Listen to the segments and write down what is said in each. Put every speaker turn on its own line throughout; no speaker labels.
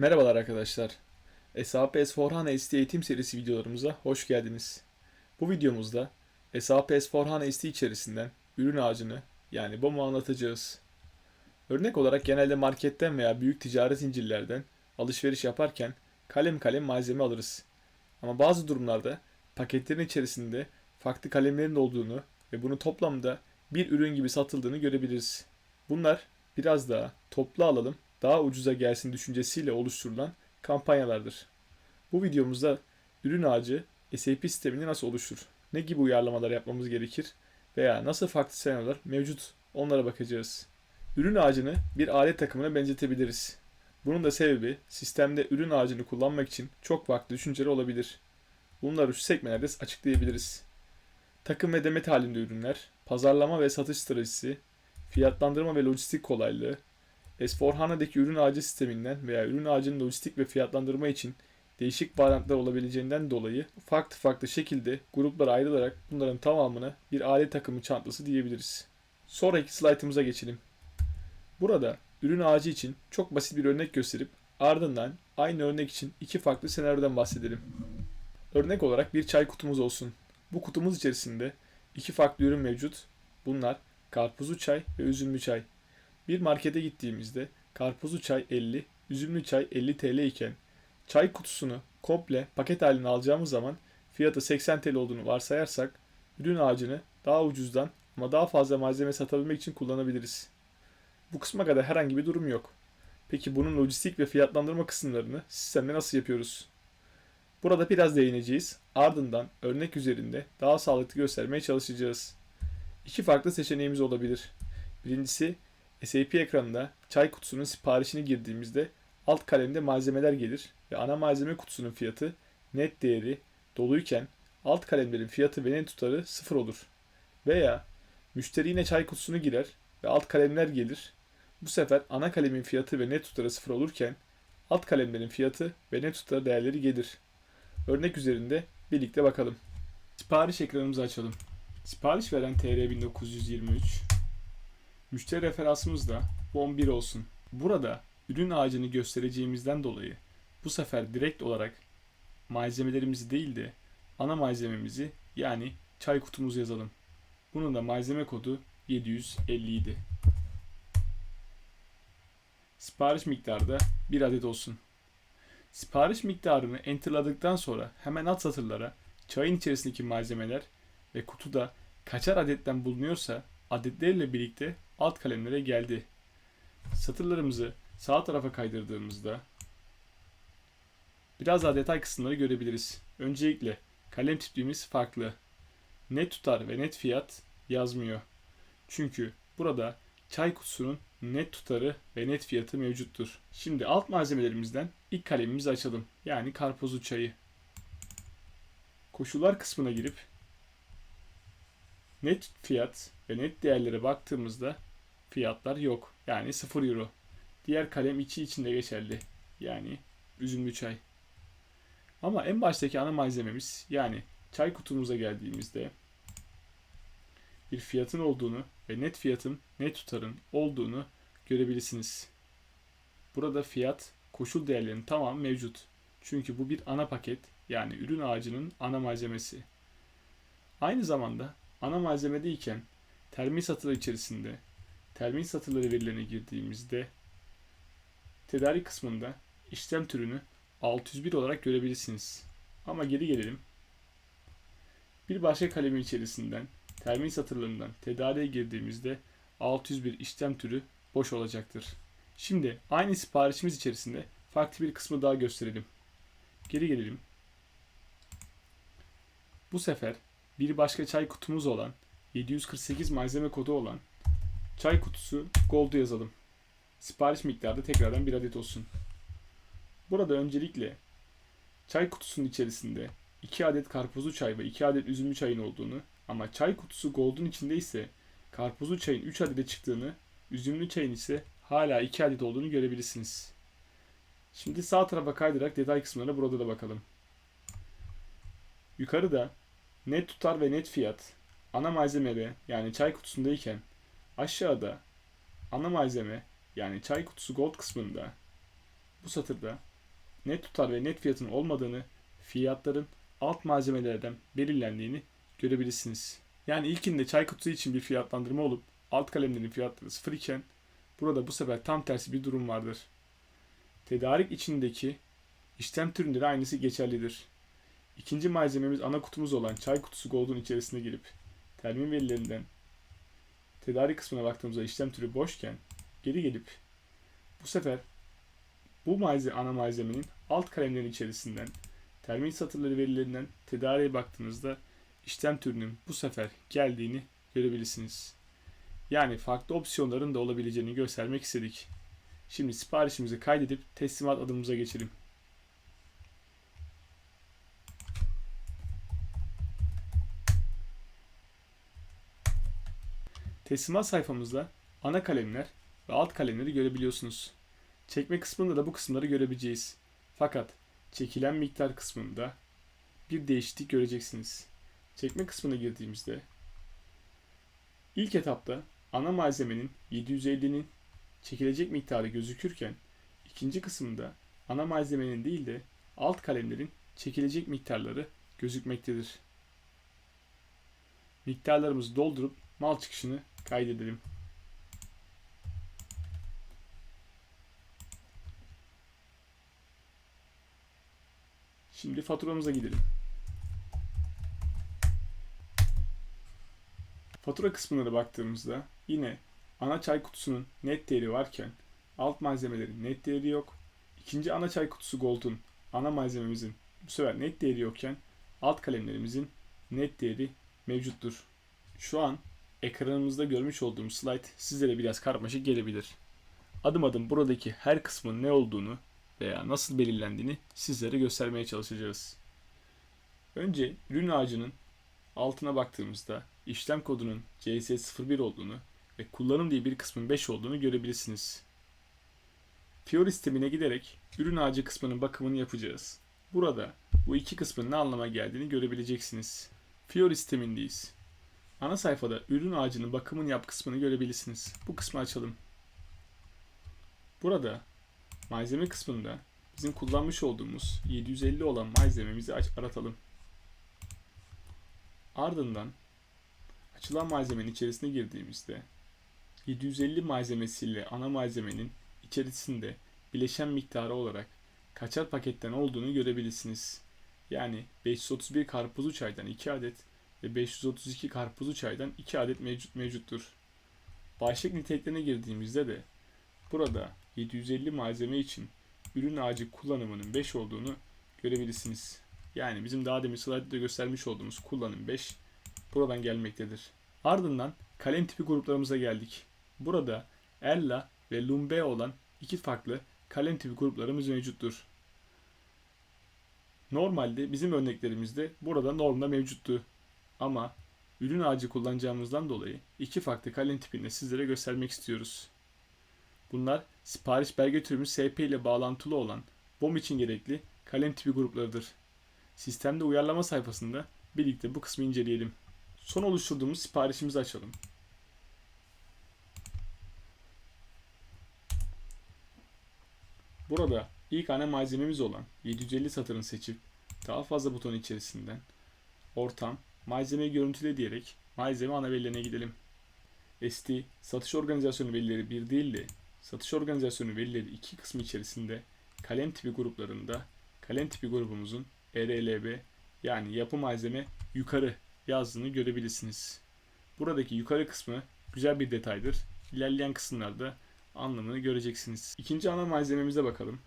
Merhabalar arkadaşlar. SAP S4HANA ST eğitim serisi videolarımıza hoş geldiniz. Bu videomuzda SAP S4HANA ST içerisinden ürün ağacını yani BOM'u anlatacağız. Örnek olarak genelde marketten veya büyük ticaret zincirlerden alışveriş yaparken kalem kalem malzeme alırız. Ama bazı durumlarda paketlerin içerisinde farklı kalemlerin olduğunu ve bunu toplamda bir ürün gibi satıldığını görebiliriz. Bunlar biraz daha toplu alalım, daha ucuza gelsin düşüncesiyle oluşturulan kampanyalardır. Bu videomuzda ürün ağacı SAP sistemini nasıl oluşur? Ne gibi uyarlamalar yapmamız gerekir? Veya nasıl farklı senaryolar mevcut? Onlara bakacağız. Ürün ağacını bir alet takımına benzetebiliriz. Bunun da sebebi sistemde ürün ağacını kullanmak için çok farklı düşünceler olabilir. Bunları şu sekmelerde açıklayabiliriz. Takım ve demet halinde ürünler, pazarlama ve satış stratejisi, fiyatlandırma ve lojistik kolaylığı, S4HANA'daki ürün ağacı sisteminden veya ürün ağacının lojistik ve fiyatlandırma için değişik varyantlar olabileceğinden dolayı farklı farklı şekilde gruplara ayrılarak bunların tamamına bir alet takımı çantası diyebiliriz. Sonraki slaytımıza geçelim. Burada ürün ağacı için çok basit bir örnek gösterip ardından aynı örnek için iki farklı senaryodan bahsedelim. Örnek olarak bir çay kutumuz olsun. Bu kutumuz içerisinde iki farklı ürün mevcut. Bunlar karpuzlu çay ve üzümlü çay. Bir markete gittiğimizde karpuzlu çay 50, üzümlü çay 50 TL iken çay kutusunu komple paket haline alacağımız zaman fiyatı 80 TL olduğunu varsayarsak ürün ağacını daha ucuzdan ama daha fazla malzeme satabilmek için kullanabiliriz. Bu kısma kadar herhangi bir durum yok. Peki bunun lojistik ve fiyatlandırma kısımlarını sistemde nasıl yapıyoruz? Burada biraz değineceğiz. Ardından örnek üzerinde daha sağlıklı göstermeye çalışacağız. İki farklı seçeneğimiz olabilir. Birincisi SAP ekranında çay kutusunun siparişini girdiğimizde alt kalemde malzemeler gelir ve ana malzeme kutusunun fiyatı net değeri doluyken alt kalemlerin fiyatı ve net tutarı sıfır olur. Veya müşteri yine çay kutusunu girer ve alt kalemler gelir. Bu sefer ana kalemin fiyatı ve net tutarı sıfır olurken alt kalemlerin fiyatı ve net tutarı değerleri gelir. Örnek üzerinde birlikte bakalım. Sipariş ekranımızı açalım. Sipariş veren TR 1923. Müşteri referansımız da BOM 1 olsun. Burada ürün ağacını göstereceğimizden dolayı bu sefer direkt olarak malzemelerimizi değil de ana malzememizi yani çay kutumuzu yazalım. Bunun da malzeme kodu 750 Sipariş miktarı da 1 adet olsun. Sipariş miktarını enterladıktan sonra hemen alt satırlara çayın içerisindeki malzemeler ve kutuda kaçar adetten bulunuyorsa adetlerle birlikte alt kalemlere geldi. Satırlarımızı sağ tarafa kaydırdığımızda biraz daha detay kısımları görebiliriz. Öncelikle kalem tipimiz farklı. Net tutar ve net fiyat yazmıyor. Çünkü burada çay kutusunun net tutarı ve net fiyatı mevcuttur. Şimdi alt malzemelerimizden ilk kalemimizi açalım. Yani karpuzlu çayı. Koşullar kısmına girip net fiyat ve net değerlere baktığımızda fiyatlar yok. Yani 0 euro. Diğer kalem içi içinde geçerli. Yani üzümlü çay. Ama en baştaki ana malzememiz yani çay kutumuza geldiğimizde bir fiyatın olduğunu ve net fiyatın net tutarın olduğunu görebilirsiniz. Burada fiyat koşul değerlerinin tamamı mevcut. Çünkü bu bir ana paket yani ürün ağacının ana malzemesi. Aynı zamanda ana malzemedeyken termin satırı içerisinde termin satırları verilerine girdiğimizde tedarik kısmında işlem türünü 601 olarak görebilirsiniz. Ama geri gelelim. Bir başka kalemin içerisinden termin satırlarından tedariğe girdiğimizde 601 işlem türü boş olacaktır. Şimdi aynı siparişimiz içerisinde farklı bir kısmı daha gösterelim. Geri gelelim. Bu sefer bir başka çay kutumuz olan 748 malzeme kodu olan çay kutusu Gold'u yazalım. Sipariş miktarı da tekrardan bir adet olsun. Burada öncelikle çay kutusunun içerisinde 2 adet karpuzlu çay ve 2 adet üzümlü çayın olduğunu ama çay kutusu Gold'un içinde ise karpuzlu çayın 3 adede çıktığını, üzümlü çayın ise hala 2 adet olduğunu görebilirsiniz. Şimdi sağ tarafa kaydırarak detay kısımlarına burada da bakalım. Yukarıda net tutar ve net fiyat ana malzemede yani çay kutusundayken aşağıda ana malzeme yani çay kutusu gold kısmında Bu satırda net tutar ve net fiyatın olmadığını, fiyatların alt malzemelerden belirlendiğini görebilirsiniz. Yani ilkinde çay kutusu için bir fiyatlandırma olup alt kalemlerin fiyatları sıfır iken burada bu sefer tam tersi bir durum vardır. Tedarik içindeki işlem türünde de aynısı geçerlidir. İkinci malzememiz ana kutumuz olan çay kutusu Gold'un içerisine girip termin verilerinden tedarik kısmına baktığımızda işlem türü boşken geri gelip bu sefer bu malzeme, ana malzemenin alt kalemlerin içerisinden termin satırları verilerinden tedariğe baktığınızda işlem türünün bu sefer geldiğini görebilirsiniz. Yani farklı opsiyonların da olabileceğini göstermek istedik. Şimdi siparişimizi kaydedip teslimat adımımıza geçelim. Teslimat sayfamızda ana kalemler ve alt kalemleri görebiliyorsunuz. Çekme kısmında da bu kısımları görebileceğiz. Fakat çekilen miktar kısmında bir değişiklik göreceksiniz. Çekme kısmına girdiğimizde ilk etapta ana malzemenin 750'nin çekilecek miktarı gözükürken ikinci kısımda ana malzemenin değil de alt kalemlerin çekilecek miktarları gözükmektedir. Miktarlarımızı doldurup mal çıkışını kaydedelim. Şimdi faturamıza gidelim. Fatura kısmına da baktığımızda yine ana çay kutusunun net değeri varken alt malzemelerin net değeri yok. İkinci ana çay kutusu Gold'un ana malzememizin bu sefer net değeri yokken alt kalemlerimizin net değeri mevcuttur. Şu an ekranımızda görmüş olduğum slide sizlere biraz karmaşık gelebilir. Adım adım buradaki her kısmın ne olduğunu veya nasıl belirlendiğini sizlere göstermeye çalışacağız. Önce ürün ağacının altına baktığımızda işlem kodunun CS01 olduğunu ve kullanım diye bir kısmın 5 olduğunu görebilirsiniz. Fiori sistemine giderek ürün ağacı kısmının bakımını yapacağız. Burada bu iki kısmın ne anlama geldiğini görebileceksiniz. Fiori sistemindeyiz. Ana sayfada ürün ağacının bakımını yap kısmını görebilirsiniz. Bu kısmı açalım. Burada malzeme kısmında bizim kullanmış olduğumuz 750 olan malzememizi aç aratalım. Ardından açılan malzemenin içerisine girdiğimizde 750 malzemesiyle ana malzemenin içerisinde bileşen miktarı olarak kaçar paketten olduğunu görebilirsiniz. Yani 531 karpuzlu çaydan 2 adet ve 532 karpuzlu çaydan 2 adet mevcut mevcuttur. Başlık niteliklerine girdiğimizde de burada 750 malzeme için ürün ağacı kullanımının 5 olduğunu görebilirsiniz. Yani bizim daha demin slide'da göstermiş olduğumuz kullanım 5 buradan gelmektedir. Ardından kalem tipi gruplarımıza geldik. Burada Ella ve Lumbe olan iki farklı kalem tipi gruplarımız mevcuttur. Normalde bizim örneklerimizde burada normda mevcuttu. Ama ürün ağacı kullanacağımızdan dolayı iki farklı kalem tipini sizlere göstermek istiyoruz. Bunlar sipariş belge türümüz SP ile bağlantılı olan BOM için gerekli kalem tipi gruplarıdır. Sistemde uyarlama sayfasında birlikte bu kısmı inceleyelim. Son oluşturduğumuz siparişimizi açalım. Burada ilk ana malzememiz olan 750 satırını seçip daha fazla buton içerisinden ortam, malzeme görüntüle diyerek malzeme ana verilerine gidelim. ST, satış organizasyonu verileri bir değil de satış organizasyonu verileri iki kısmı içerisinde kalem tipi gruplarında kalem tipi grubumuzun RLB yani yapı malzeme yukarı yazdığını görebilirsiniz. Buradaki yukarı kısmı güzel bir detaydır. İlerleyen kısımlarda anlamını göreceksiniz. İkinci ana malzememize bakalım.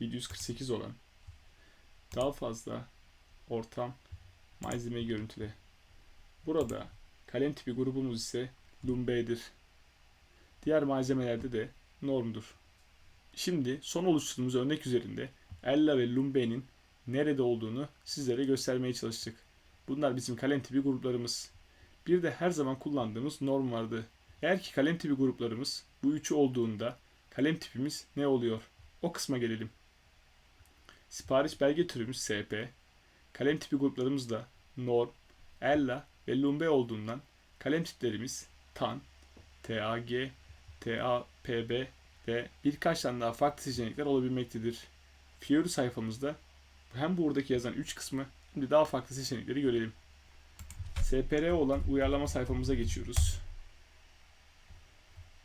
748 olan. Daha fazla ortam malzeme görüntüle. Burada kalem tipi grubumuz ise Lumbe'dir. Diğer malzemelerde de normdur. Şimdi son oluşturduğumuz örnek üzerinde Ella ve Lumbe'nin nerede olduğunu sizlere göstermeye çalıştık. Bunlar bizim kalem tipi gruplarımız. Bir de her zaman kullandığımız norm vardı. Eğer ki kalem tipi gruplarımız bu üçü olduğunda kalem tipimiz ne oluyor? O kısma gelelim. Sipariş belge türümüz SP, kalem tipi gruplarımız da norm, ella ve lumbe olduğundan kalem tiplerimiz TAN, TAG, TAPB ve birkaç tane daha farklı seçenekler olabilmektedir. Fiori sayfamızda hem buradaki yazan 3 kısmı hem de daha farklı seçenekleri görelim. SPR olan uyarlama sayfamıza geçiyoruz.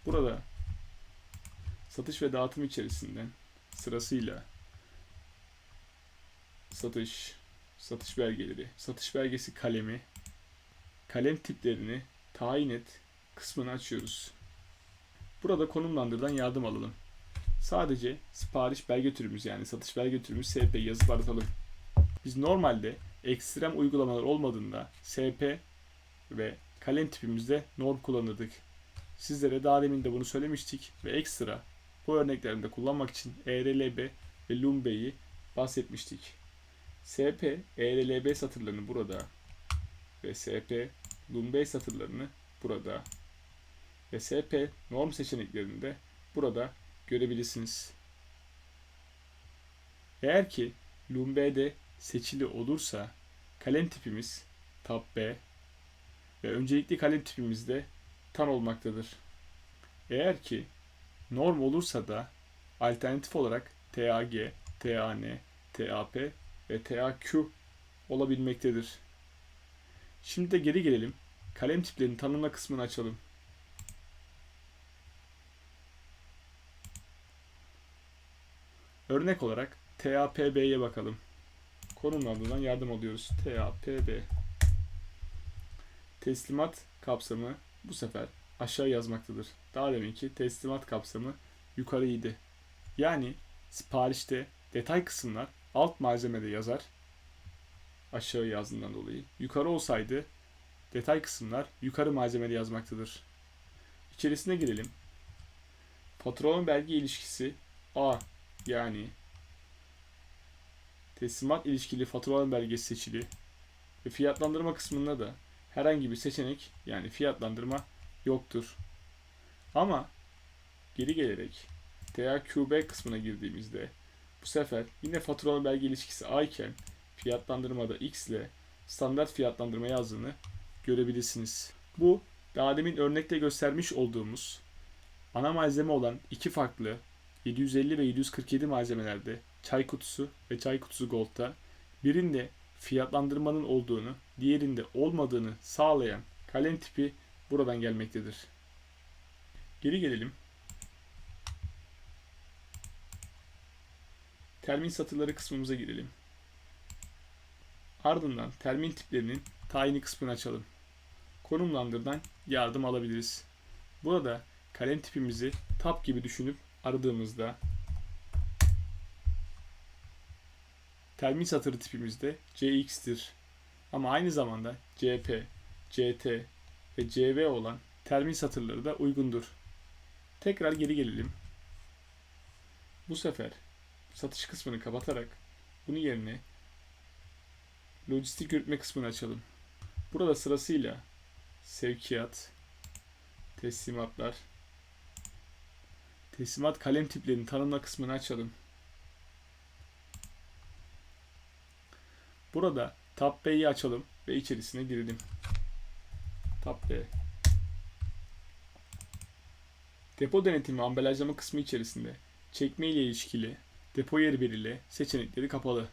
Burada satış ve dağıtım içerisinden sırasıyla satış, satış belgeleri, satış belgesi kalemi, kalem tiplerini tayin et kısmını açıyoruz. Burada konumlandırdan yardım alalım. Sadece sipariş belge türümüz yani satış belge türümüz SP yazıp aratalım. Biz normalde ekstrem uygulamalar olmadığında SP ve kalem tipimizde norm kullanırdık. Sizlere daha demin de bunu söylemiştik ve ekstra bu örneklerimde kullanmak için ERLB ve LUMB'yi bahsetmiştik. SP, ERLB satırlarını burada ve SP, LUMB satırlarını burada ve SP norm seçeneklerini de burada görebilirsiniz. Eğer ki LUMB'de seçili olursa kalem tipimiz Tab B ve öncelikli kalem tipimiz de tan olmaktadır. Eğer ki norm olursa da alternatif olarak TAG, TAN, TAP ve TAQ olabilmektedir. Şimdi de geri gelelim. Kalem tiplerini tanımla kısmını açalım. Örnek olarak TAPB'ye bakalım. Konumlandırılan yardım alıyoruz. TAPB. Teslimat kapsamı bu sefer aşağı yazmaktadır. Daha deminki teslimat kapsamı yukarıydı. Yani siparişte detay kısımlar alt malzemede yazar. Aşağı yazdığından dolayı. Yukarı olsaydı detay kısımlar yukarı malzemede yazmaktadır. İçerisine girelim. Patron belge ilişkisi A yani teslimat ilişkili faturaların belgesi seçili ve fiyatlandırma kısmında da herhangi bir seçenek yani fiyatlandırma yoktur. Ama geri gelerek TAQB kısmına girdiğimizde bu sefer yine faturalı belge ilişkisi A iken fiyatlandırmada X ile standart fiyatlandırma yazdığını görebilirsiniz. Bu daha demin örnekte göstermiş olduğumuz ana malzeme olan iki farklı 750 ve 747 malzemelerde çay kutusu ve çay kutusu Gold'da birinde fiyatlandırmanın olduğunu, diğerinde olmadığını sağlayan kalem tipi buradan gelmektedir. Geri gelelim. Termin satırları kısmımıza girelim. Ardından termin tiplerinin tayini kısmını açalım. Konumlandırdan yardım alabiliriz. Burada kalem tipimizi tab gibi düşünüp aradığımızda termin satırı tipimizde CX'tir. Ama aynı zamanda CP, CT ve CV olan termin satırları da uygundur. Tekrar geri gelelim. Bu sefer satış kısmını kapatarak bunun yerine lojistik yürütme kısmını açalım. Burada sırasıyla sevkiyat, teslimatlar, teslimat kalem tiplerini tanımla kısmını açalım. Burada Tab B'yi açalım ve içerisine girelim. Tab B. Depo denetimi ambalajlama kısmı içerisinde çekme ile ilişkili depo yeri belirli seçenekleri kapalı.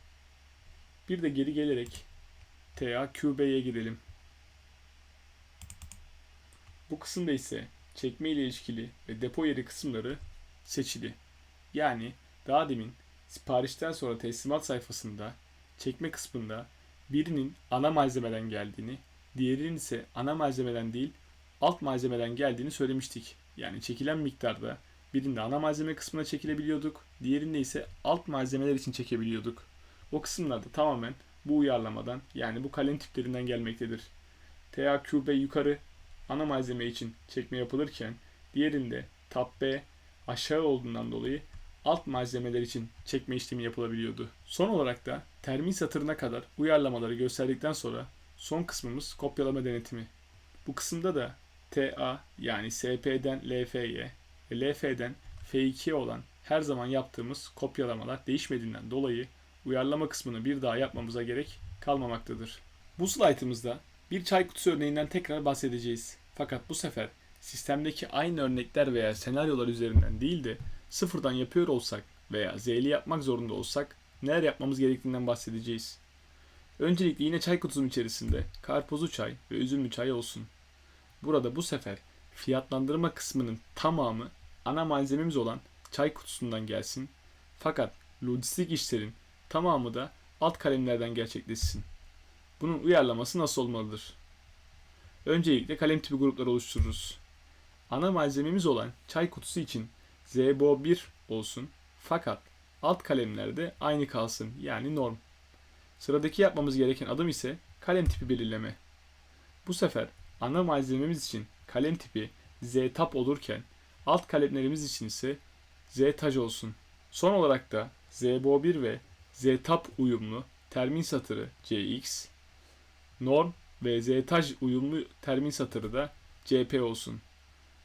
Bir de geri gelerek TAQB'ye girelim. Bu kısımda ise çekme ile ilişkili ve depo yeri kısımları seçili. Yani daha demin siparişten sonra teslimat sayfasında çekme kısmında birinin ana malzemeden geldiğini, diğerinin ise ana malzemeden değil alt malzemeden geldiğini söylemiştik. Yani çekilen miktarda birinde ana malzeme kısmına çekilebiliyorduk, diğerinde ise alt malzemeler için çekebiliyorduk. O kısımlarda tamamen bu uyarlamadan yani bu kalem tiplerinden gelmektedir. TAQB yukarı ana malzeme için çekme yapılırken diğerinde Tab B aşağı olduğundan dolayı alt malzemeler için çekme işlemi yapılabiliyordu. Son olarak da termin satırına kadar uyarlamaları gösterdikten sonra son kısmımız kopyalama denetimi. Bu kısımda da TA yani SP'den LF'ye LF'den F2'ye olan her zaman yaptığımız kopyalamalar değişmediğinden dolayı uyarlama kısmını bir daha yapmamıza gerek kalmamaktadır. Bu slaytımızda bir çay kutusu örneğinden tekrar bahsedeceğiz. Fakat bu sefer sistemdeki aynı örnekler veya senaryolar üzerinden değil de sıfırdan yapıyor olsak veya Z'li yapmak zorunda olsak neler yapmamız gerektiğinden bahsedeceğiz. Öncelikle yine çay kutusum içerisinde karpuzlu çay ve üzümlü çay olsun. Burada bu sefer fiyatlandırma kısmının tamamı ana malzememiz olan çay kutusundan gelsin. Fakat lojistik işlerin tamamı da alt kalemlerden gerçekleşsin. Bunun uyarlaması nasıl olmalıdır? Öncelikle kalem tipi grupları oluştururuz. Ana malzememiz olan çay kutusu için ZBO1 olsun fakat alt kalemlerde aynı kalsın yani norm. Sıradaki yapmamız gereken adım ise kalem tipi belirleme. Bu sefer ana malzememiz için kalem tipi Z-Tab olurken alt kalemlerimiz için ise Z-Taj olsun. Son olarak da ZBO1 ve Z-Tab uyumlu termin satırı CX, norm ve Z-Taj uyumlu termin satırı da CP olsun.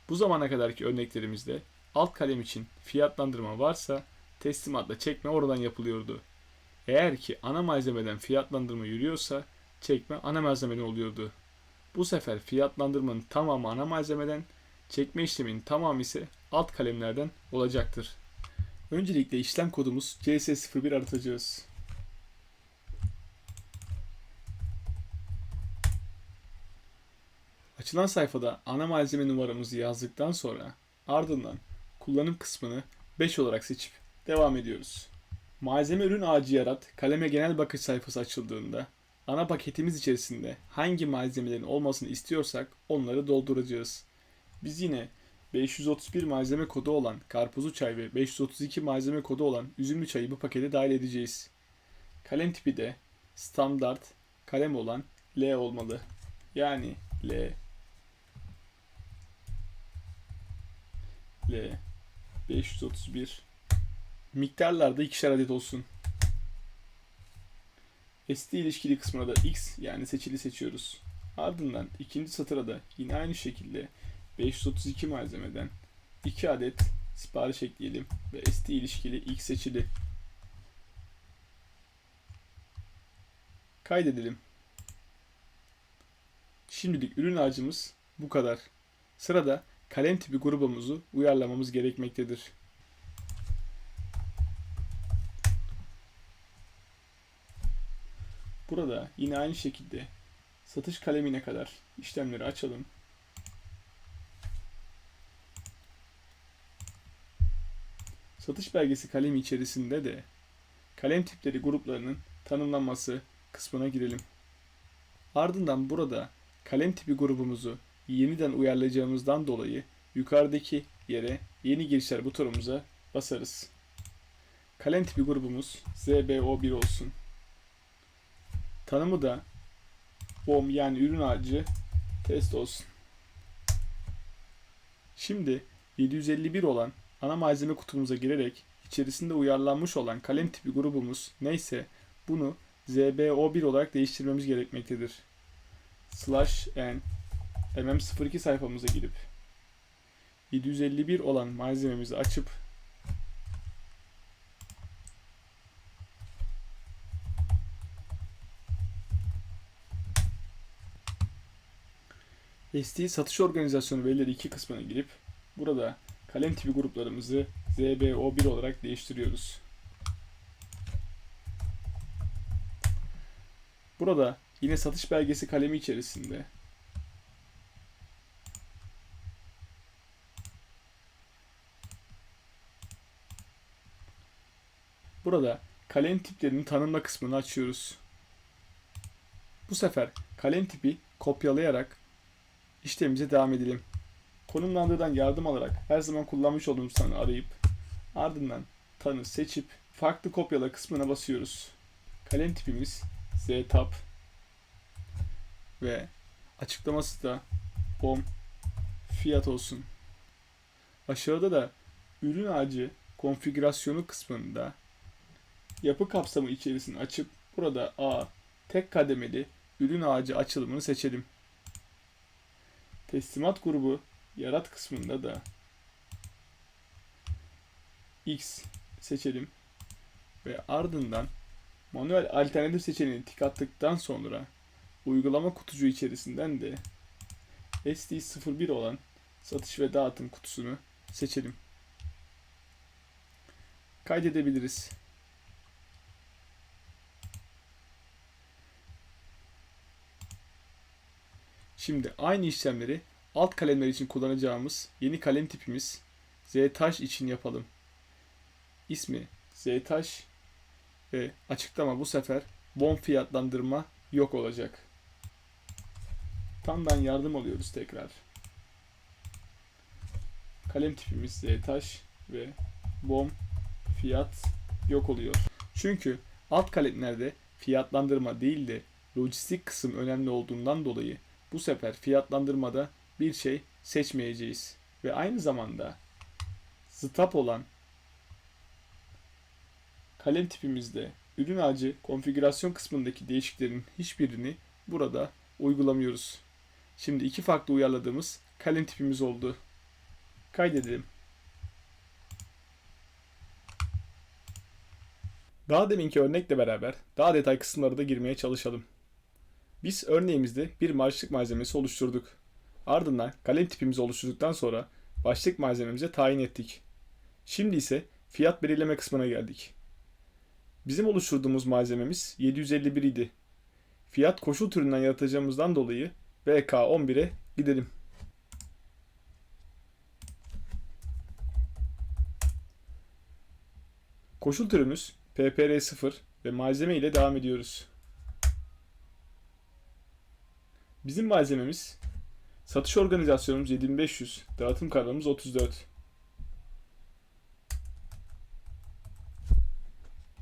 Bu zamana kadarki örneklerimizde alt kalem için fiyatlandırma varsa teslimatla çekme oradan yapılıyordu. Eğer ki ana malzemeden fiyatlandırma yürüyorsa çekme ana malzemeden oluyordu. Bu sefer fiyatlandırmanın tamamı ana malzemeden, çekme işleminin tamamı ise alt kalemlerden olacaktır. Öncelikle işlem kodumuz CS01 aratacağız. Açılan sayfada ana malzeme numaramızı yazdıktan sonra ardından kullanım kısmını 5 olarak seçip devam ediyoruz. Malzeme ürün ağacı yarat kaleme genel bakış sayfası açıldığında ana paketimiz içerisinde hangi malzemelerin olmasını istiyorsak onları dolduracağız. Biz yine 531 malzeme kodu olan karpuzlu çay ve 532 malzeme kodu olan üzümlü çayı bu pakete dahil edeceğiz. Kalem tipi de standart kalem olan L olmalı. Yani L L 531 miktarlarda ikişer adet olsun. ST ilişkili kısmına da X yani seçili seçiyoruz. Ardından ikinci satıra da yine aynı şekilde 532 malzemeden 2 adet sipariş ekleyelim ve ST ilişkili X seçili. Kaydedelim. Şimdilik ürün ağacımız bu kadar. Sırada kalem tipi grubumuzu uyarlamamız gerekmektedir. Burada yine aynı şekilde satış kalemine kadar işlemleri açalım. Satış belgesi kalemi içerisinde de kalem tipleri gruplarının tanımlanması kısmına girelim. Ardından burada kalem tipi grubumuzu yeniden uyarlayacağımızdan dolayı yukarıdaki yere yeni girişler butonumuza basarız. Kalem tipi grubumuz ZBO1 olsun. Tanımı da BOM yani ürün ağacı test olsun. Şimdi 751 olan ana malzeme kutumuza girerek içerisinde uyarlanmış olan kalem tipi grubumuz neyse bunu ZBO1 olarak değiştirmemiz gerekmektedir. Slash n mm02 sayfamıza girip 751 olan malzememizi açıp ST satış organizasyonu verileri 2 kısmına girip burada kalem tipi gruplarımızı ZBO1 olarak değiştiriyoruz. Burada yine satış belgesi kalemi içerisinde Burada kalem tiplerinin tanımla kısmını açıyoruz. Bu sefer kalem tipi kopyalayarak işlemimize devam edelim. Konumlandırıdan yardım alarak her zaman kullanmış olduğumuz tanı arayıp ardından tanı seçip farklı kopyala kısmına basıyoruz. Kalem tipimiz ZTAP ve açıklaması da BOM fiyat olsun. Aşağıda da ürün ağacı konfigürasyonu kısmında yapı kapsamı içerisini açıp burada A tek kademeli ürün ağacı açılımını seçelim. Teslimat grubu yarat kısmında da X seçelim ve ardından manuel alternatif seçeneğini tik attıktan sonra uygulama kutucu içerisinden de SD01 olan satış ve dağıtım kutusunu seçelim. kaydedebiliriz. Şimdi aynı işlemleri alt kalemler için kullanacağımız yeni kalem tipimiz Z-Taş için yapalım. İsmi Z-Taş ve açıklama bu sefer bon fiyatlandırma yok olacak. Tamdan yardım alıyoruz tekrar. Kalem tipimiz Z-Taş ve bom fiyat yok oluyor. Çünkü alt kalemlerde fiyatlandırma değil de lojistik kısım önemli olduğundan dolayı bu sefer fiyatlandırmada bir şey seçmeyeceğiz. Ve aynı zamanda stop olan kalem tipimizde ürün ağacı konfigürasyon kısmındaki değişikliklerin hiçbirini burada uygulamıyoruz. Şimdi iki farklı uyarladığımız kalem tipimiz oldu. Kaydedelim. Daha deminki örnekle beraber daha detay kısımlara da girmeye çalışalım. Biz örneğimizde bir başlık malzemesi oluşturduk. Ardından kalem tipimizi oluşturduktan sonra başlık malzememize tayin ettik. Şimdi ise fiyat belirleme kısmına geldik. Bizim oluşturduğumuz malzememiz 751 idi. Fiyat koşul türünden yaratacağımızdan dolayı VK11'e gidelim. Koşul türümüz PPR0 ve malzeme ile devam ediyoruz. Bizim malzememiz satış organizasyonumuz 7500, dağıtım kanalımız 34.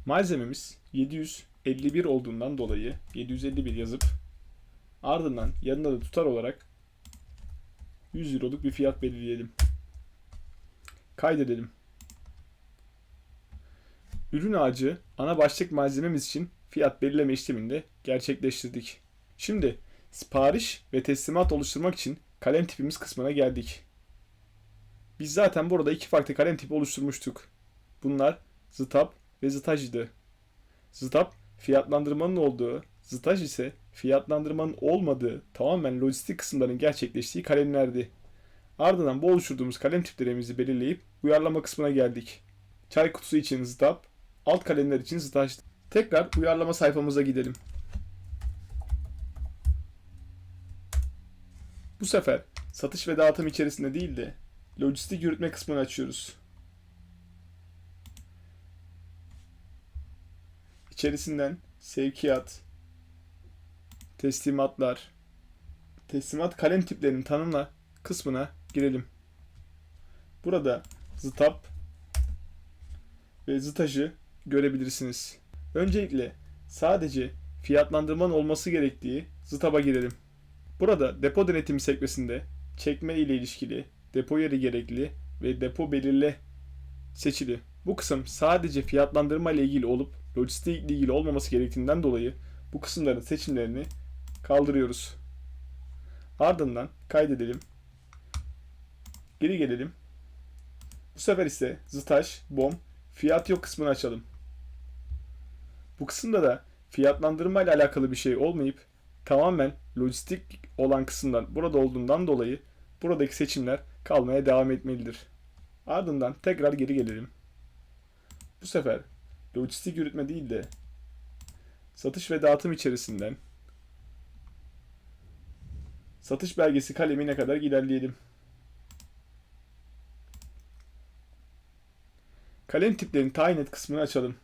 Malzememiz 751 olduğundan dolayı 751 yazıp ardından yanına da tutar olarak 100 euroluk bir fiyat belirleyelim. Kaydedelim. Ürün ağacı ana başlık malzememiz için fiyat belirleme işlemini de gerçekleştirdik. Şimdi sipariş ve teslimat oluşturmak için kalem tipimiz kısmına geldik. Biz zaten burada iki farklı kalem tipi oluşturmuştuk. Bunlar Ztap ve Ztaj'dı. Ztap fiyatlandırmanın olduğu, Ztaj ise fiyatlandırmanın olmadığı tamamen lojistik kısımların gerçekleştiği kalemlerdi. Ardından bu oluşturduğumuz kalem tiplerimizi belirleyip uyarlama kısmına geldik. Çay kutusu için Ztap, alt kalemler için Ztaj. Tekrar uyarlama sayfamıza gidelim. Bu sefer satış ve dağıtım içerisinde değil de lojistik yürütme kısmını açıyoruz. İçerisinden sevkiyat, teslimatlar, teslimat kalem tiplerinin tanımla kısmına girelim. Burada Ztap ve Ztaj'ı görebilirsiniz. Öncelikle sadece fiyatlandırmanın olması gerektiği Ztap'a girelim. Burada depo denetimi sekmesinde çekme ile ilişkili, depo yeri gerekli ve depo belirle seçili. Bu kısım sadece fiyatlandırma ile ilgili olup lojistik ile ilgili olmaması gerektiğinden dolayı bu kısımların seçimlerini kaldırıyoruz. Ardından kaydedelim. Geri gelelim. Bu sefer ise Ztaş, BOM, fiyat yok kısmını açalım. Bu kısımda da fiyatlandırma ile alakalı bir şey olmayıp tamamen lojistik olan kısımlar burada olduğundan dolayı buradaki seçimler kalmaya devam etmelidir. Ardından tekrar geri gelelim. Bu sefer lojistik yürütme değil de satış ve dağıtım içerisinden satış belgesi kalemine kadar ilerleyelim. Kalem tiplerini tayin et kısmını açalım.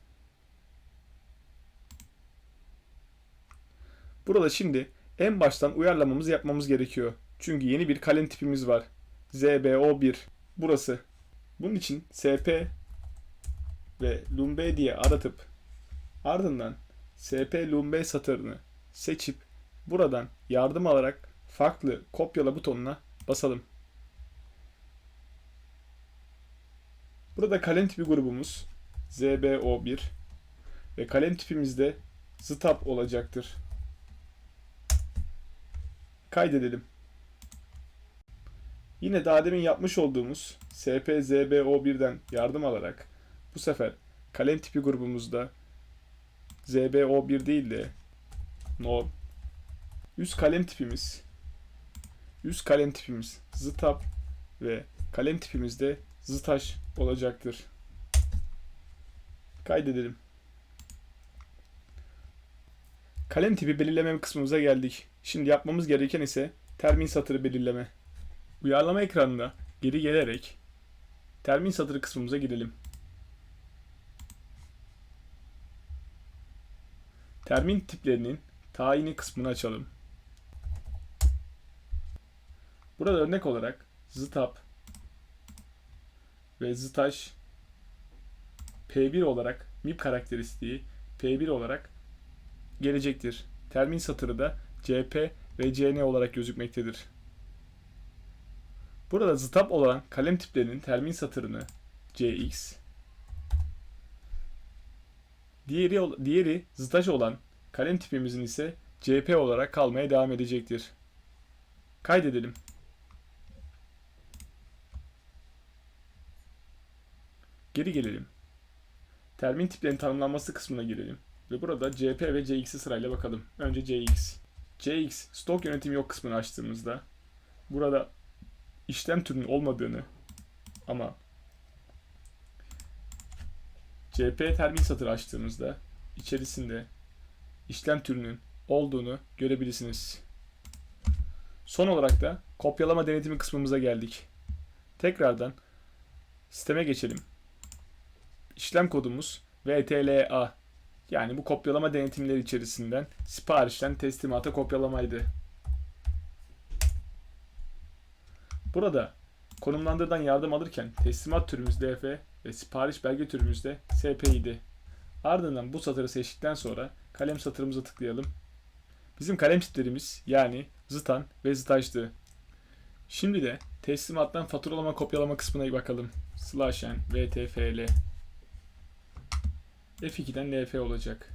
Burada şimdi en baştan uyarlamamızı yapmamız gerekiyor. Çünkü yeni bir kalem tipimiz var. ZBO1. Burası. Bunun için SP ve Lumbe diye aratıp ardından SP Lumbe satırını seçip buradan yardım alarak farklı kopyala butonuna basalım. Burada kalem tipi grubumuz ZBO1 ve kalem tipimizde Stop olacaktır. Kaydedelim. Yine daha demin yapmış olduğumuz SPZBO1'den yardım alarak bu sefer kalem tipi grubumuzda ZBO1 değil de no üst kalem tipimiz üst kalem tipimiz Ztap ve kalem tipimizde Ztaş olacaktır. Kaydedelim. Kalem tipi belirleme kısmımıza geldik. Şimdi yapmamız gereken ise termin satırı belirleme. Uyarlama ekranına geri gelerek termin satırı kısmımıza girelim. Termin tiplerinin tayini kısmını açalım. Burada örnek olarak ztap ve ztaş P1 olarak MIP karakteristiği P1 olarak gelecektir. Termin satırı da CP ve CN olarak gözükmektedir. Burada ztap olan kalem tiplerinin termin satırını CX, diğeri, diğeri ztaş olan kalem tipimizin ise CP olarak kalmaya devam edecektir. Kaydedelim. Geri gelelim. Termin tiplerinin tanımlanması kısmına girelim. Ve burada CP ve CX'i sırayla bakalım. Önce CX. CX stok yönetim yok kısmını açtığımızda burada işlem türünün olmadığını ama CP termin satırı açtığımızda içerisinde işlem türünün olduğunu görebilirsiniz. Son olarak da kopyalama denetimi kısmımıza geldik. Tekrardan sisteme geçelim. İşlem kodumuz VTLA yani bu kopyalama denetimleri içerisinden siparişten teslimata kopyalamaydı. Burada konumlandırdan yardım alırken teslimat türümüz DF ve sipariş belge türümüz de SP idi. Ardından bu satırı seçtikten sonra kalem satırımıza tıklayalım. Bizim kalem tiplerimiz yani zıtan ve zıtaştı. Şimdi de teslimattan faturalama kopyalama kısmına bakalım. Slash n vtfl F2'den LF olacak.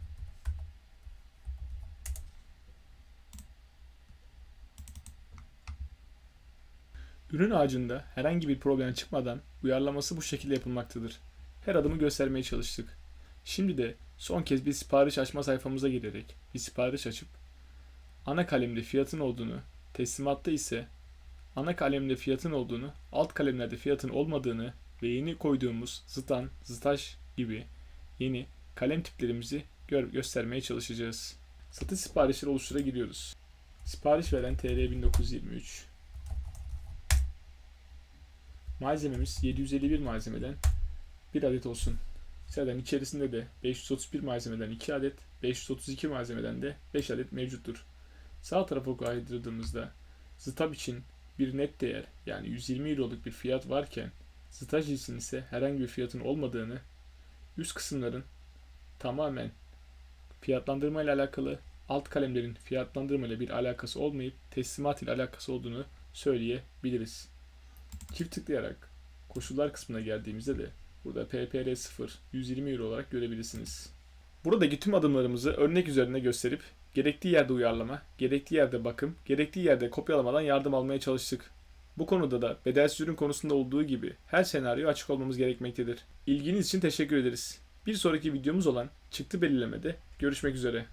Ürün ağacında herhangi bir problem çıkmadan uyarlaması bu şekilde yapılmaktadır. Her adımı göstermeye çalıştık. Şimdi de son kez bir sipariş açma sayfamıza girerek bir sipariş açıp ana kalemde fiyatın olduğunu, teslimatta ise ana kalemde fiyatın olduğunu, alt kalemlerde fiyatın olmadığını ve yeni koyduğumuz zıtan, zıtaş gibi yeni kalem tiplerimizi gör göstermeye çalışacağız. Satış siparişleri oluştura giriyoruz. Sipariş veren TR 1923. Malzememiz 751 malzemeden 1 adet olsun. Zaten içerisinde de 531 malzemeden 2 adet, 532 malzemeden de 5 adet mevcuttur. Sağ tarafa kaydırdığımızda Ztab için bir net değer yani 120 Euro'luk bir fiyat varken Staj için ise herhangi bir fiyatın olmadığını, üst kısımların tamamen fiyatlandırma ile alakalı, alt kalemlerin fiyatlandırma ile bir alakası olmayıp teslimat ile alakası olduğunu söyleyebiliriz. Çift tıklayarak koşullar kısmına geldiğimizde de burada PPR 0 120 euro olarak görebilirsiniz. Buradaki tüm adımlarımızı örnek üzerinde gösterip gerektiği yerde uyarlama, gerektiği yerde bakım, gerektiği yerde kopyalamadan yardım almaya çalıştık. Bu konuda da bedelsiz ürün konusunda olduğu gibi her senaryo açık olmamız gerekmektedir. İlginiz için teşekkür ederiz. Bir sonraki videomuz olan çıktı belirlemede görüşmek üzere.